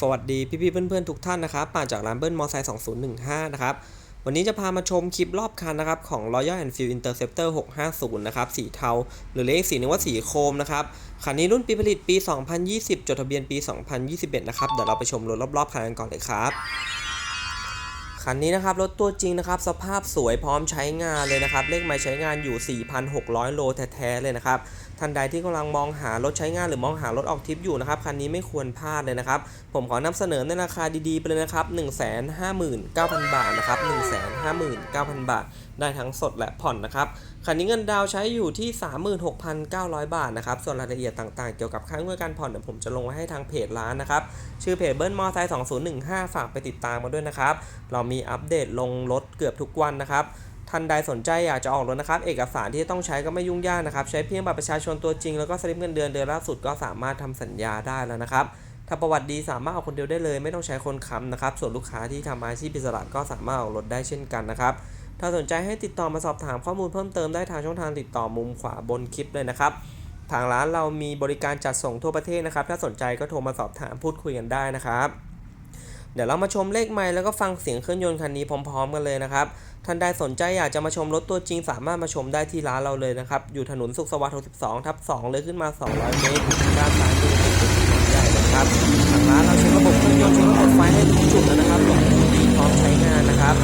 สวัสดีพี่ๆเพื่อนๆทุกท่านนะครับป่าจากร้านเบิ้ลมอไซค์2015 นะครับ วันนี้จะพามาชมคลิปรอบคันนะครับของ Royal Enfield Interceptor 650 นะครับ สีเทา หรือเลขสีนึงว่าสีโครมนะครับ คันนี้รุ่นปีผลิตปี 2020 จดทะเบียนปี 2021 นะครับ เดี๋ยวเราไปชมรถรอบๆคันกันก่อนเลยครับคันนี้นะครับรถตัวจริงนะครับสภาพสวยพร้อมใช้งานเลยนะครับเลขไม้ใช้งานอยู่ 4,600 โลแท้ๆเลยนะครับ ท่านใดที่กำลังมองหารถใช้งานหรือมองหารถออกทริปอยู่นะครับ คันนี้ไม่ควรพลาดเลยนะครับ ผมขอนำเสนอในราคาดีๆไปเลยนะครับ 159,000 บาทนะครับ 159,000 บาท ได้ทั้งสดและผ่อนนะครับ คันนี้เงินดาวใช้อยู่ที่ 36,900 บาทนะครับ ส่วนรายละเอียดต่างๆ เกี่ยวกับค่าเงวดการผ่อนเดี๋ยวผมจะลงไว้ให้ทางเพจร้านนะครับ ชื่อเพจเบิ้ลมอไซค์2015 ฝากไปติดตามมาด้วยนะครับ เรามีอัปเดตลงรถเกือบทุกวันนะครับ ท่านใดสนใจอยากจะออกรถนะครับ เอกสารที่ต้องใช้ก็ไม่ยุ่งยากนะครับ ใช้เพียงบัตรประชาชนตัวจริงแล้วก็สลิปเงินเดือนเดือนล่าสุดก็สามารถทำสัญญาได้แล้วนะครับ ถ้าประวัติดีสามารถเอาคนเดียวได้เลย ไม่ต้องใช้คนค้ำนะครับ ส่วนลูกค้าที่ทำอาชีพอิสระก็สามารถออกรถได้เช่นกันนะครับ ถ้าสนใจให้ติดต่อมาสอบถามข้อมูลเพิ่มเติมได้ทางช่องทางติดต่อมุมขวาบนคลิปเลยนะครับทางร้านเรามีบริการจัดส่งทั่วประเทศนะครับ ถ้าสนใจก็โทรมาสอบถามพูดคุยกันได้นะครับ เดี๋ยวเรามาชมเลขไมล์แล้วก็ฟังเสียงเครื่องยนต์คันนี้พร้อม ๆ กันเลยนะครับ ท่านใดสนใจอยากจะมาชมรถตัวจริง สามารถมาชมได้ที่ร้านเราเลยนะครับ อยู่ถนนสุขสวัสดิ์62ทับ2เลยขึ้นมา 200 เมตรด้านซ้ายมือเป็นถนนใหญ่นะครับทางร้านเราใช้ระบบเครื่องยนต์ใช้ระบบไฟให้ทุกจุดแล้วนะครับรถดีพร้อมใช้งานนะครับ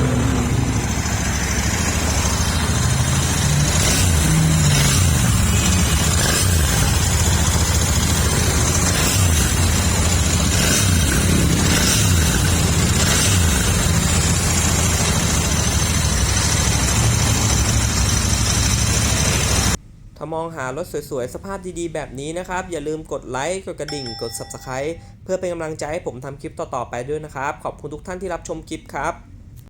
ถ้ามองหารถสวยๆ สภาพดีๆ แบบนี้นะครับ อย่าลืมกดไลค์ กดกระดิ่ง กด Subscribe เพื่อเป็นกำลังใจให้ผมทำคลิปต่อๆไปด้วยนะครับ ขอบคุณทุกท่านที่รับชมคลิปครับ